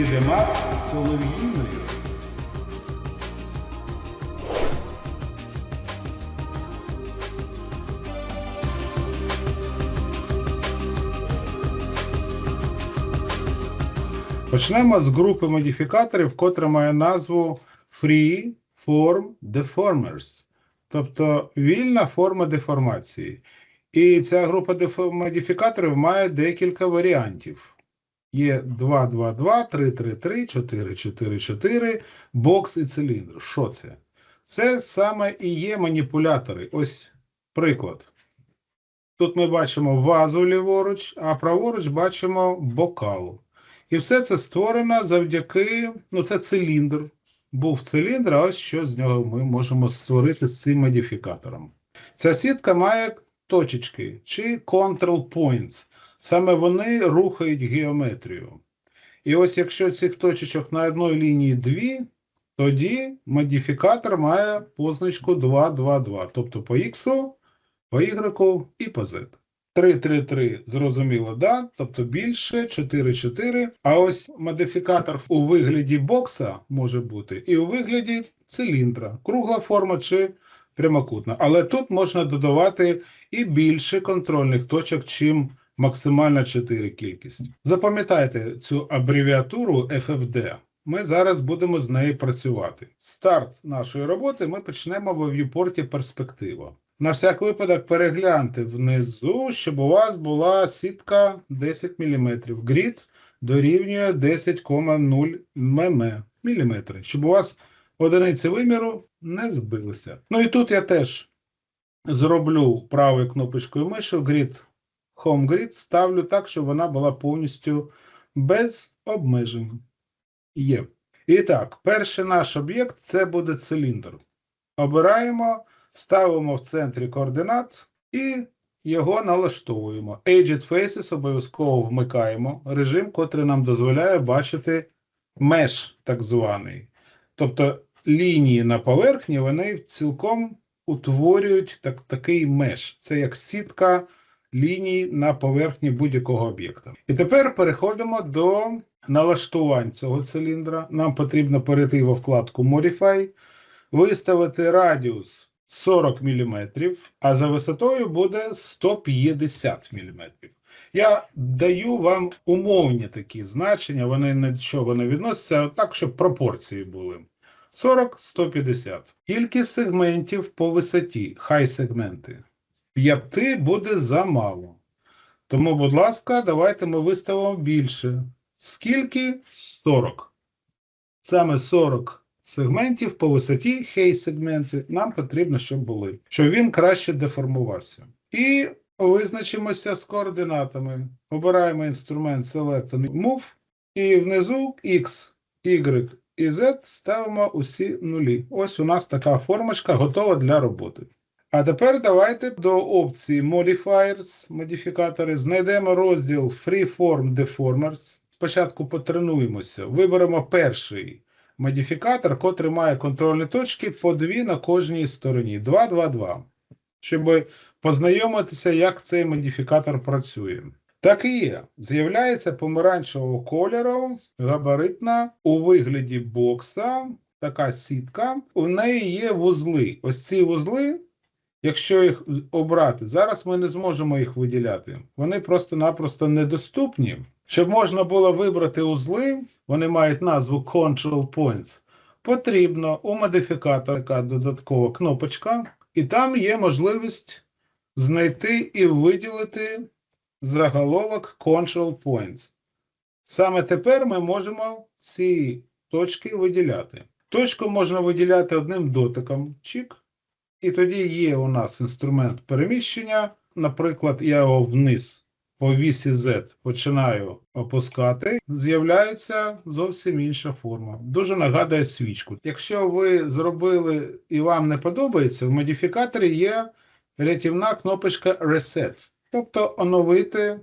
3D Max солов'їною. Почнемо з групи модифікаторів, котра має назву Free Form Deformers, тобто вільна форма деформації. І ця група модифікаторів має декілька варіантів. Є 2, 2, 2, 3, 3, 3, 4, 4, 4, бокс і циліндр. Що це? Це саме і є маніпулятори. Ось приклад. Тут ми бачимо вазу ліворуч, а праворуч бачимо бокал. І все це створено завдяки, ну це циліндр. Був циліндр, а ось що з нього ми можемо створити з цим модифікатором. Ця сітка має точечки чи control points. Саме вони рухають геометрію. І ось якщо цих точечок на одній лінії дві, тоді модифікатор має позначку 2, 2, 2. Тобто по X, по Y і по Z. 3, 3, 3, зрозуміло, да, тобто більше, 4, 4. А ось модифікатор у вигляді бокса може бути і у вигляді циліндра, кругла форма чи прямокутна. Але тут можна додавати і більше контрольних точок, чим максимальна 4 кількість. Запам'ятайте цю абревіатуру FFD. Ми зараз будемо з нею працювати. Старт нашої роботи ми почнемо в viewport перспектива. На всяк випадок перегляньте внизу, щоб у вас була сітка 10 мм. Грід дорівнює 10,0 мм, щоб у вас одиниці виміру не збилися. Ну і тут я теж зроблю правою кнопочкою миші Grid Home Grid, ставлю так, щоб вона була повністю без обмежень. Є. І так, перший наш об'єкт це буде циліндр. Обираємо, ставимо в центрі координат і його налаштовуємо. Aged Faces обов'язково вмикаємо режим, котрий нам дозволяє бачити меш, так званий. Тобто лінії на поверхні вони цілком утворюють так, такий меш. Це як сітка ліній на поверхні будь-якого об'єкта. І тепер переходимо до налаштувань цього циліндра. Нам потрібно перейти во вкладку Modify, виставити радіус 40 мм, а за висотою буде 150 мм. Я даю вам умовні такі значення, вони нічого не відносяться, а так, щоб пропорції були. 40-150. Кількість сегментів по висоті, хай сегменти. 5 буде замало. Тому, будь ласка, давайте ми виставимо більше. Скільки? 40. Саме 40 сегментів по висоті хей сегменти нам потрібно, щоб були, щоб він краще деформувався. І визначимося з координатами. Обираємо інструмент Select and Move, і внизу X, Y і Z ставимо усі нулі. Ось у нас така формочка готова для роботи. А тепер давайте до опції Modifiers, модифікатори, знайдемо розділ Freeform Deformers. Спочатку потренуємося. Виберемо перший модифікатор, котрий має контрольні точки по дві на кожній стороні. 2, 2, 2. Щоб познайомитися, як цей модифікатор працює. Так і є. З'являється помаранчевого кольору, габаритна у вигляді бокса, така сітка. У неї є вузли. Ось ці вузли, якщо їх обрати, зараз ми не зможемо їх виділяти. Вони просто-напросто недоступні. Щоб можна було вибрати узли, вони мають назву Control Points. Потрібно у модифікатора така додаткова кнопочка, і там є можливість знайти і виділити заголовок Control Points. Саме тепер ми можемо ці точки виділяти. Точку можна виділяти одним дотиком, чик, і тоді є у нас інструмент переміщення. Наприклад, я його вниз по вісі Z починаю опускати, з'являється зовсім інша форма. Дуже нагадує свічку. Якщо ви зробили і вам не подобається, в модифікаторі є рятівна кнопочка Reset, тобто оновити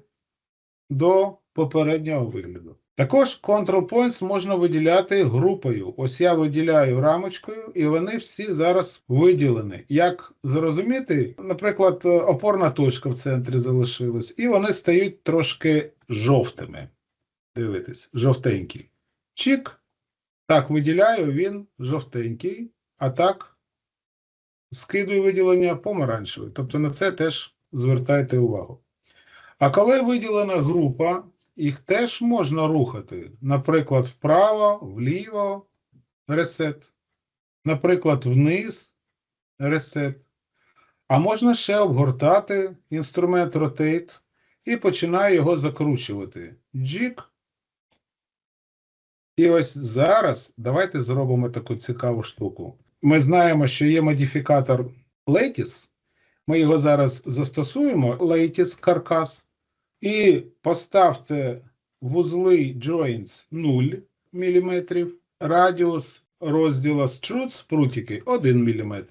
до попереднього вигляду. Також Control Points можна виділяти групою. Ось я виділяю рамочкою, і вони всі зараз виділені. Як зрозуміти, наприклад, опорна точка в центрі залишилась, і вони стають трошки жовтими. Дивитесь, жовтенькі. Чик. Так, виділяю, він жовтенький, а так скидую виділення помаранчевий. Тобто на це теж звертайте увагу. А коли виділена група, їх теж можна рухати. Наприклад, вправо, вліво, ресет. Наприклад, вниз, ресет. А можна ще обгортати інструмент Rotate і починаю його закручувати. Джік. І ось зараз давайте зробимо таку цікаву штуку. Ми знаємо, що є модифікатор Lattice. Ми його зараз застосуємо, Lattice каркас. І поставте вузли joints 0 мм, радіус розділу struts прутики 1 мм.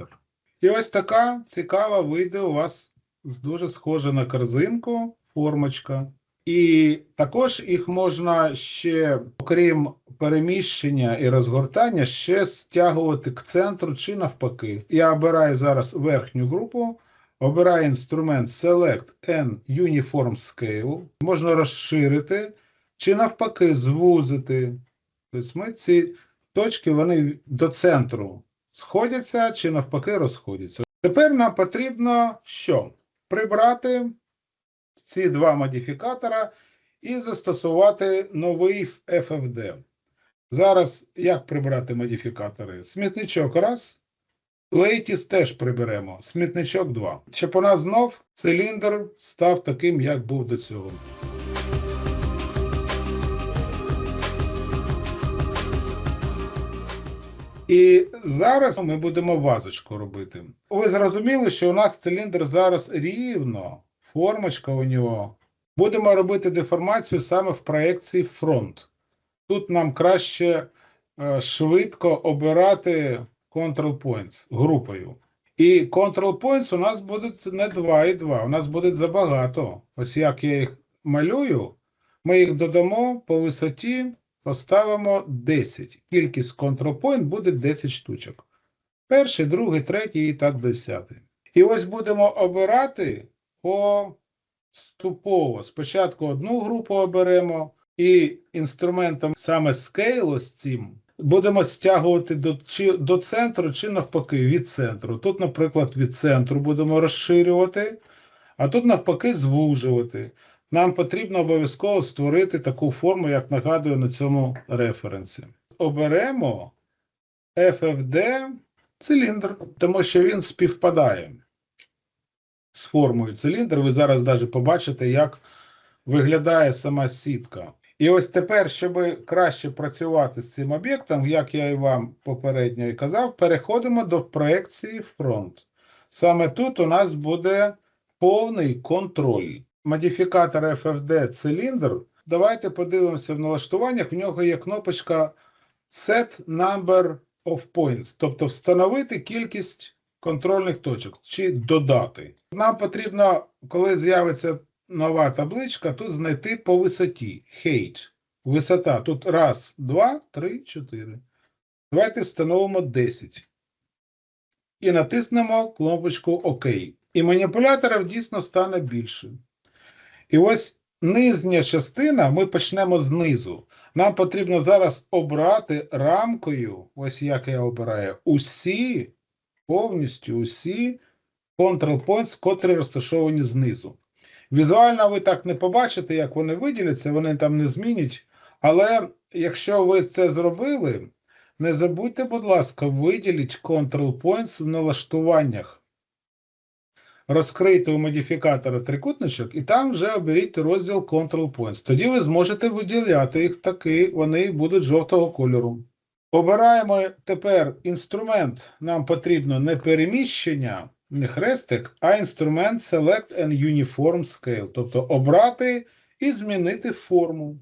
І ось така цікава вийде у вас дуже схожа на корзинку формочка. І також їх можна ще, окрім переміщення і розгортання, ще стягувати к центру чи навпаки. Я обираю зараз верхню групу, обираю інструмент Select and Uniform Scale. Можна розширити чи навпаки звузити. Тобто ми ці точки вони до центру сходяться чи навпаки розходяться. Тепер нам потрібно що? Прибрати ці два модифікатора і застосувати новий FFD. Зараз як прибрати модифікатори? Смітничок раз. Лейтіс теж приберемо. Смітничок 2. Щоб у нас знов циліндр став таким, як був до цього. І зараз ми будемо вазочку робити. Ви зрозуміли, що у нас циліндр зараз рівно, формочка у нього. Будемо робити деформацію саме в проекції фронт. Тут нам краще е, швидко обирати control points групою. І control points у нас буде не 2 і 2, у нас буде забагато. Ось як я їх малюю, ми їх додамо по висоті, поставимо 10. Кількість control point буде 10 штучок. Перший, другий, третій і так десятий. І ось будемо обирати поступово. Спочатку одну групу оберемо, і інструментом саме Scale ось цим будемо стягувати до, чи, до центру, чи навпаки від центру. Тут, наприклад, від центру будемо розширювати, а тут навпаки звужувати. Нам потрібно обов'язково створити таку форму, як нагадую на цьому референсі. Оберемо FFD циліндр, тому що він співпадає з формою циліндр. Ви зараз навіть побачите, як виглядає сама сітка. І ось тепер, щоб краще працювати з цим об'єктом, як я і вам попередньо і казав, переходимо до проекції фронт. Саме тут у нас буде повний контроль. Модифікатор FFD циліндр. Давайте подивимося в налаштуваннях. В нього є кнопочка Set Number of Points, тобто встановити кількість контрольних точок чи додати. Нам потрібно, коли з'явиться нова табличка, тут знайти по висоті. Height. Висота. Тут раз, два, три, чотири. Давайте встановимо 10. І натиснемо кнопочку ОК. І маніпуляторів дійсно стане більше. І ось нижня частина, ми почнемо знизу. Нам потрібно зараз обрати рамкою, ось як я обираю, усі, повністю усі points, котрі розташовані знизу. Візуально ви так не побачите, як вони виділяться, вони там не змінять. Але якщо ви це зробили, не забудьте, будь ласка, виділіть control points в налаштуваннях. Розкрийте у модифікатора трикутничок і там вже оберіть розділ Control Points. Тоді ви зможете виділяти їх таки, вони будуть жовтого кольору. Обираємо тепер інструмент. Нам потрібно не переміщення, не хрестик, а інструмент Select and Uniform Scale. Тобто обрати і змінити форму.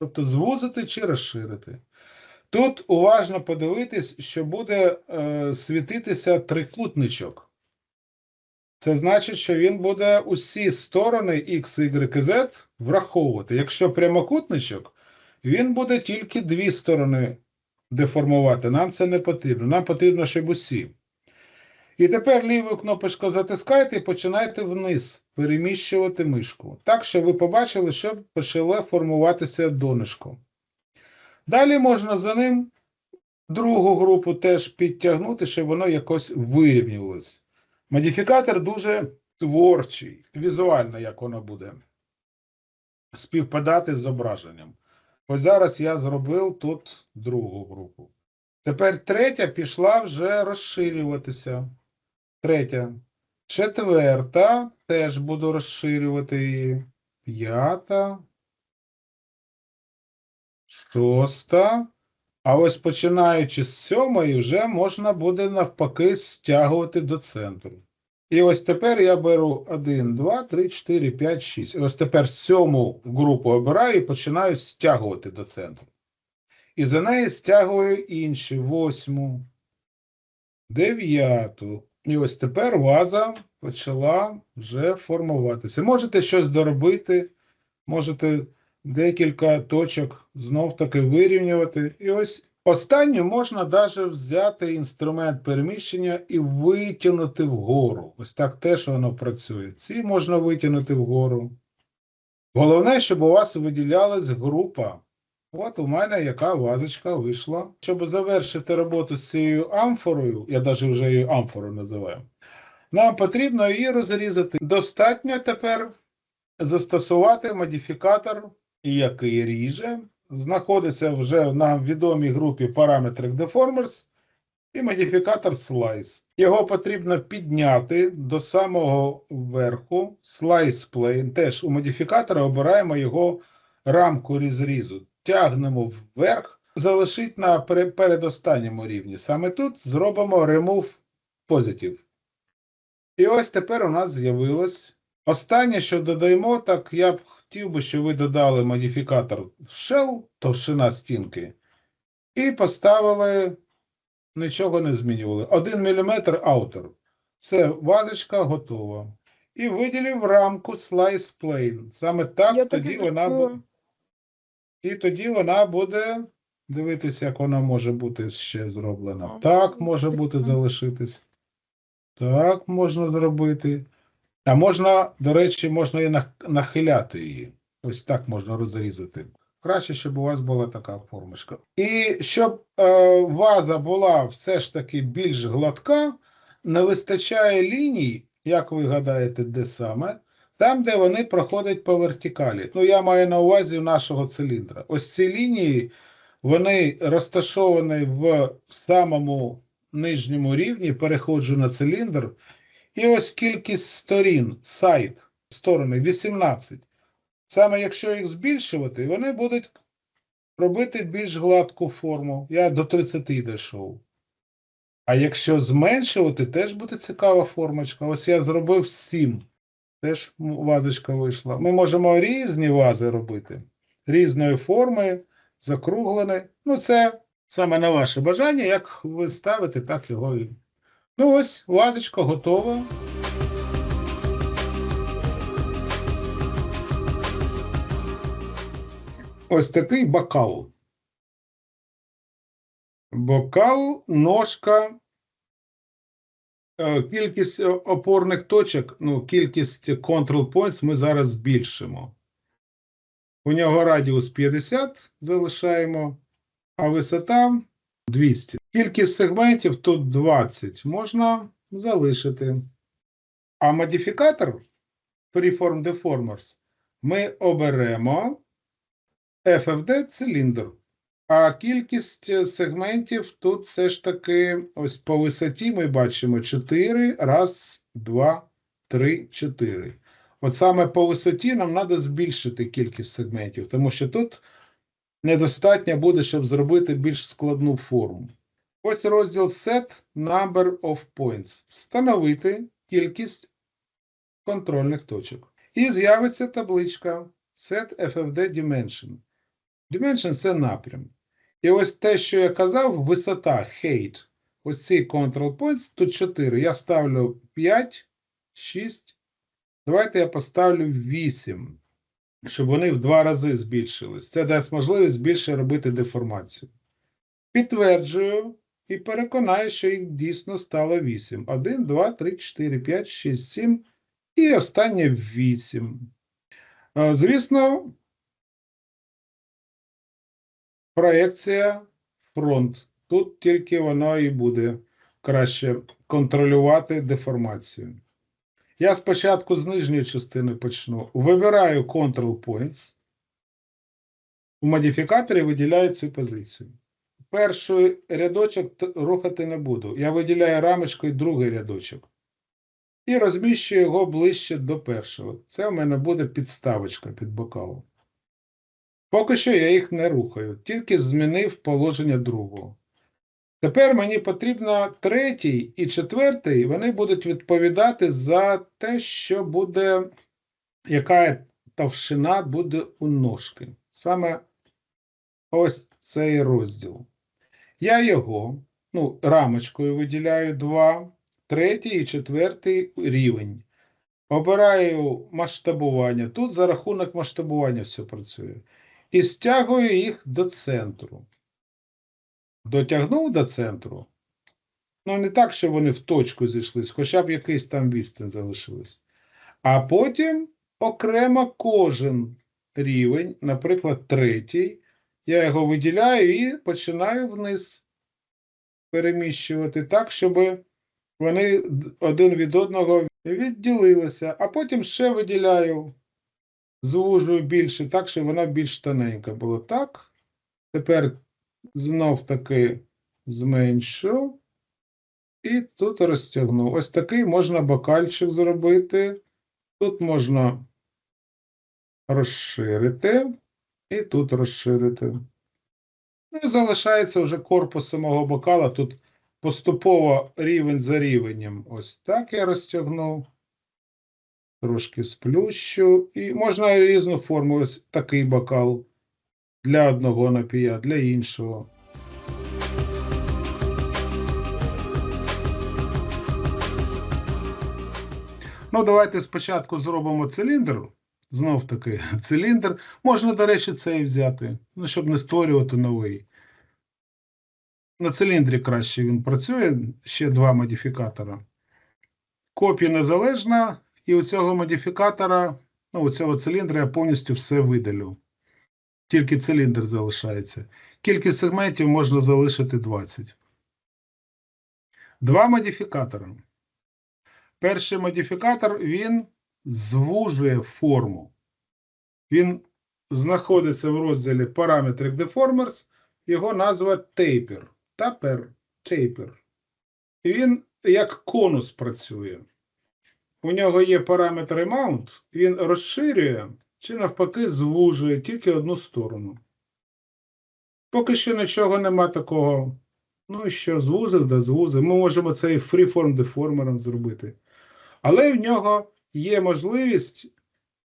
Тобто звузити чи розширити. Тут уважно подивитись, що буде е, світитися трикутничок. Це значить, що він буде усі сторони X, Y Z враховувати. Якщо прямокутничок, він буде тільки дві сторони деформувати. Нам це не потрібно. Нам потрібно, щоб усі. І тепер ліву кнопочку затискайте і починайте вниз переміщувати мишку. Так, щоб ви побачили, що почало формуватися донышко. Далі можна за ним другу групу теж підтягнути, щоб воно якось вирівнювалось. Модифікатор дуже творчий, візуально, як воно буде співпадати з зображенням. Ось зараз я зробив тут другу групу. Тепер третя пішла вже розширюватися. Третя. Четверта теж буду розширювати її. П'ята. Шоста. А ось починаючи з сьомої, вже можна буде навпаки стягувати до центру. І ось тепер я беру 1, 2, 3, 4, 5, 6. І ось тепер сьому групу обираю і починаю стягувати до центру. І за неї стягую інші восьму, дев'яту. І ось тепер ваза почала вже формуватися. Можете щось доробити, можете декілька точок знов таки вирівнювати. І ось останню можна навіть взяти інструмент переміщення і витягнути вгору. Ось так теж воно працює. Ці можна витягнути вгору. Головне, щоб у вас виділялась група. От у мене яка вазочка вийшла. Щоб завершити роботу з цією амфорою, я навіть вже її амфорою називаю, нам потрібно її розрізати. Достатньо тепер застосувати модифікатор, який ріже. Знаходиться вже на відомій групі Parametric Deformers і модифікатор Slice. Його потрібно підняти до самого верху. Slice Plane. Теж у модифікатора обираємо його рамку розрізу. Тягнемо вверх, залишить на пере- передостанньому рівні. Саме тут зробимо Remove Positive. І ось тепер у нас з'явилось. Останнє, що додаємо, так я б хотів би, щоб ви додали модифікатор Shell, товщина стінки, і поставили, нічого не змінювали. 1 мм Outer. Це вазочка готова. І виділив рамку Slice Plane. Саме так Я тоді вона буде. І тоді вона буде дивитися, як вона може бути ще зроблена. Так може бути залишитись. Так можна зробити. А можна, до речі, можна і нахиляти її. Ось так можна розрізати. Краще, щоб у вас була така формочка. І щоб е, ваза була все ж таки більш гладка, не вистачає ліній, як ви гадаєте, де саме, там, де вони проходять по вертикалі. Ну, я маю на увазі нашого циліндра. Ось ці лінії, вони розташовані в самому нижньому рівні, переходжу на циліндр. І ось кількість сторін, сайт, сторони 18. Саме якщо їх збільшувати, вони будуть робити більш гладку форму. Я до 30 дійшов. А якщо зменшувати, теж буде цікава формочка. Ось я зробив 7. Теж вазочка вийшла. Ми можемо різні вази робити. Різної форми, закруглені. Ну, це саме на ваше бажання. Як ви ставите, так його і. Ну, ось вазочка готова. Ось такий бокал. Бокал, ножка, кількість е, опорних точок, ну, кількість control points ми зараз збільшимо. У нього радіус 50 залишаємо, а висота 200. Кількість сегментів тут 20. Можна залишити. А модифікатор Freeform Deformers ми оберемо FFD циліндр. А кількість е, сегментів тут все ж таки ось по висоті ми бачимо 4, раз, два, три, 4. От саме по висоті нам треба збільшити кількість сегментів, тому що тут недостатньо буде, щоб зробити більш складну форму. Ось розділ Set Number of Points. Встановити кількість контрольних точок. І з'явиться табличка Set FFD Dimension. Dimension – це напрям. І ось те, що я казав, висота height. Ось ці control points, тут 4. Я ставлю 5, 6. Давайте я поставлю 8, щоб вони в два рази збільшились. Це дасть можливість більше робити деформацію. Підтверджую і переконаю, що їх дійсно стало 8. 1, 2, 3, 4, 5, 6, 7 і останнє 8. Е, Звісно, проекція фронт. Тут тільки воно і буде краще контролювати деформацію. Я спочатку з нижньої частини почну. Вибираю Control Points. У модифікаторі виділяю цю позицію. Перший рядочок рухати не буду. Я виділяю рамочкою другий рядочок. І розміщую його ближче до першого. Це в мене буде підставочка під бокалом. Поки що я їх не рухаю, тільки змінив положення другого. Тепер мені потрібно третій і четвертий, вони будуть відповідати за те, що буде, яка товщина буде у ножки. Саме ось цей розділ. Я його, ну, рамочкою виділяю два, третій і четвертий рівень. Обираю масштабування. Тут за рахунок масштабування все працює. І стягую їх до центру. Дотягнув до центру. Ну, не так, що вони в точку зійшлись, хоча б якийсь там відстань залишилось. А потім окремо кожен рівень, наприклад, третій, я його виділяю і починаю вниз переміщувати так, щоб вони один від одного відділилися, а потім ще виділяю, звужую більше, так, щоб вона більш тоненька була. Так. Тепер знов таки зменшу. І тут розтягну. Ось такий можна бокальчик зробити. Тут можна розширити. І тут розширити. Ну і залишається вже корпус самого бокала. Тут поступово рівень за рівнем. Ось так я розтягнув. Трошки сплющу. І можна різну форму. Ось такий бокал для одного напія, для іншого. Ну, давайте спочатку зробимо циліндр. Знов таки циліндр. Можна, до речі, цей взяти, ну, щоб не створювати новий. На циліндрі краще він працює, ще два модифікатора. Копія незалежна, і у цього модифікатора, ну, у цього циліндра я повністю все видалю. Тільки циліндр залишається. Кількість сегментів можна залишити 20. Два модифікатори. Перший модифікатор він звужує форму. Він знаходиться в розділі Parametric Deformers, його назва Taper. Taper. Taper. Він як конус працює. У нього є параметр Amount, він розширює чи навпаки звужує тільки одну сторону. Поки що нічого нема такого. Ну і що, звузив, да звузив. Ми можемо цей freeform деформером зробити. Але в нього є можливість,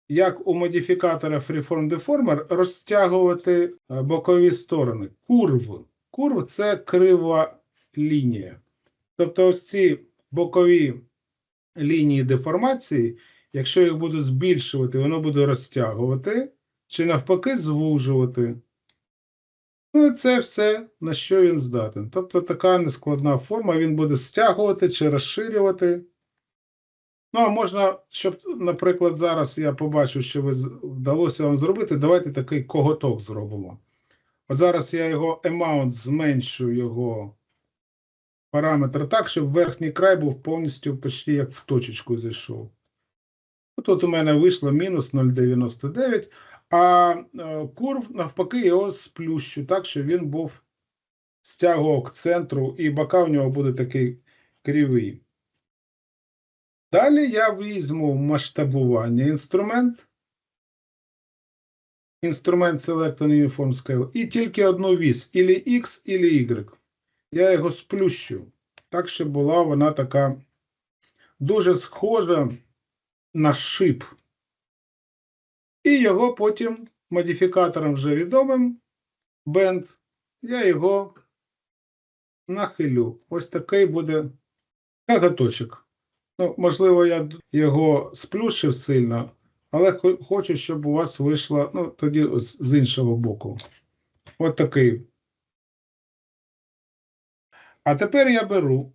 як у модифікатора Freeform Deformer, розтягувати е, бокові сторони. Курв. Курв це крива лінія. Тобто ось ці бокові лінії деформації, якщо їх буду збільшувати, воно буде розтягувати, чи навпаки звужувати. Ну, це все, на що він здатен. Тобто така нескладна форма, він буде стягувати чи розширювати. Ну, а можна, щоб, наприклад, зараз я побачив, що ви вдалося вам зробити, давайте такий коготок зробимо. От зараз я його amount зменшу його параметр так, щоб верхній край був повністю почти як в точечку зайшов. Тут у мене вийшло мінус 0,99, а е, курв, навпаки, його сплющу так, щоб він був стягував к центру, і бока в нього буде такий кривий. Далі я візьму масштабування інструмент. Інструмент Select Uniform Scale. І тільки одну вісь, ілі X, ілі Y. Я його сплющу. Так, щоб була вона така дуже схожа на шип. І його потім модифікатором вже відомим Bend, я його нахилю. Ось такий буде кагаточок. Ну, можливо, я його сплющив сильно, але хочу, щоб у вас вийшло, ну, тоді з іншого боку. От такий. А тепер я беру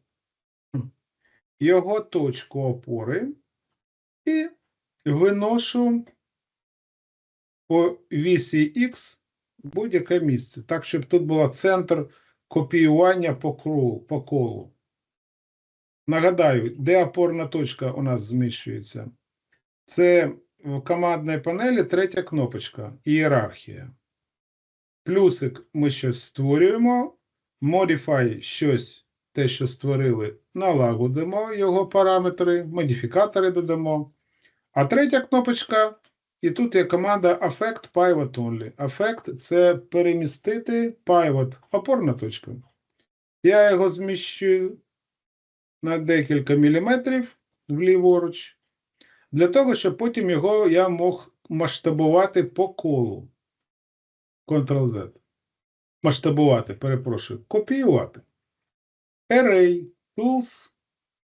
його точку опори і виношу по вісі Х будь-яке місце, так, щоб тут було центр копіювання по колу. По колу. Нагадаю, де опорна точка у нас зміщується? Це в командній панелі третя кнопочка ієрархія. Плюсик ми щось створюємо, Modify щось, те, що створили, налагодимо його параметри, модифікатори додамо. А третя кнопочка, і тут є команда Affect Pivot Only. Affect – це перемістити pivot, опорна точка. Я його зміщую на декілька міліметрів вліворуч, для того, щоб потім його я мог масштабувати по колу. Ctrl-Z. Масштабувати, перепрошую, копіювати. Array, Tools,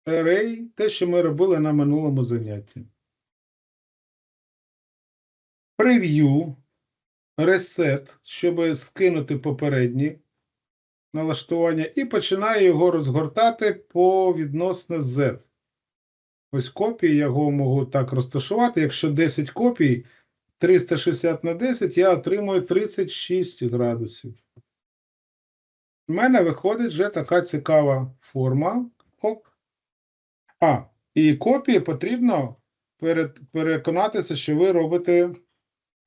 Array, те, що ми робили на минулому занятті. Preview, Reset, щоб скинути попередні налаштування, і починаю його розгортати по відносно Z. Ось копії я його можу так розташувати. Якщо 10 копій, 360 на 10, я отримую 36 градусів. У мене виходить вже така цікава форма. Оп. А, і копії потрібно переконатися, що ви робите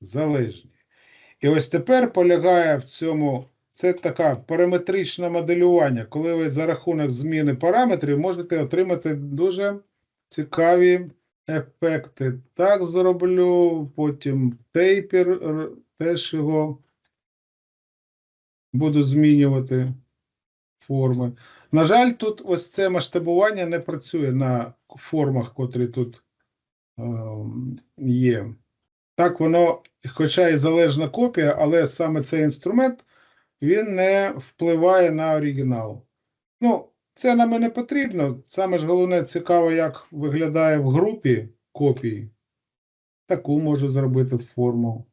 залежні. І ось тепер полягає в цьому, це така параметричне моделювання, коли ви за рахунок зміни параметрів можете отримати дуже цікаві ефекти. Так зроблю, потім тейпер теж його буду змінювати форми. На жаль, тут ось це масштабування не працює на формах, котрі тут ем, є. Так, воно, хоча і залежна копія, але саме цей інструмент він не впливає на оригінал. Ну, це нам і не потрібно. Саме ж головне цікаво, як виглядає в групі копії. Таку можу зробити форму.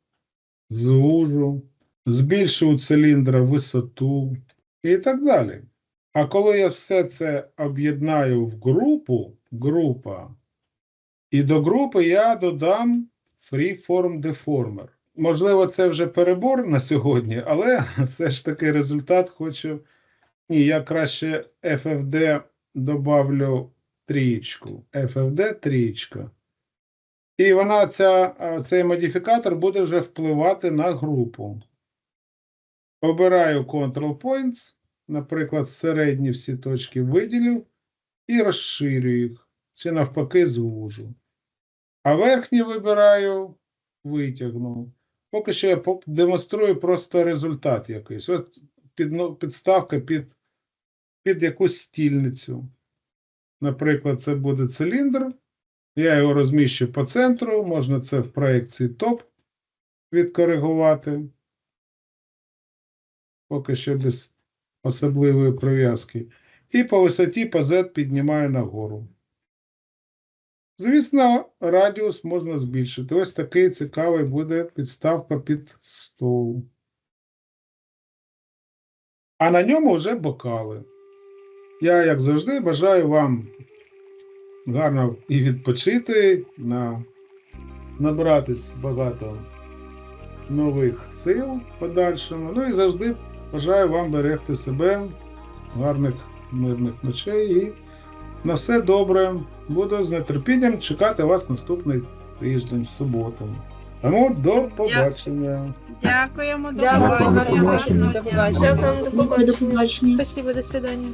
Звужу, збільшу у циліндра висоту і так далі. А коли я все це об'єднаю в групу, група, і до групи я додам Freeform Deformer. Можливо, це вже перебор на сьогодні, але все ж таки результат хочу. Ні, я краще FFD добавлю трієчку. FFD трієчка. І вона, ця, цей модифікатор буде вже впливати на групу. Обираю Control Points, наприклад, середні всі точки виділю і розширю їх, чи навпаки звужу. А верхні вибираю, витягну. Поки що я демонструю просто результат якийсь. Ось підно- підставка під, під якусь стільницю. Наприклад, це буде циліндр. Я його розміщу по центру, можна це в проекції топ відкоригувати. Поки що без особливої прив'язки. І по висоті Z піднімаю нагору. Звісно, радіус можна збільшити. Ось такий цікавий буде підставка під стол. А на ньому вже бокали. Я, як завжди, бажаю вам гарно і відпочити, на... набратись багато нових сил подальшому. Ну і завжди бажаю вам берегти себе, гарних мирних ночей і на все добре. Буду з нетерпінням чекати вас наступний тиждень в суботу. Тому до побачення. Дякуємо, до Дякую, побачення. Дякуємо, до побачення. Дякуємо, До побачення. Спасибо, до свидания.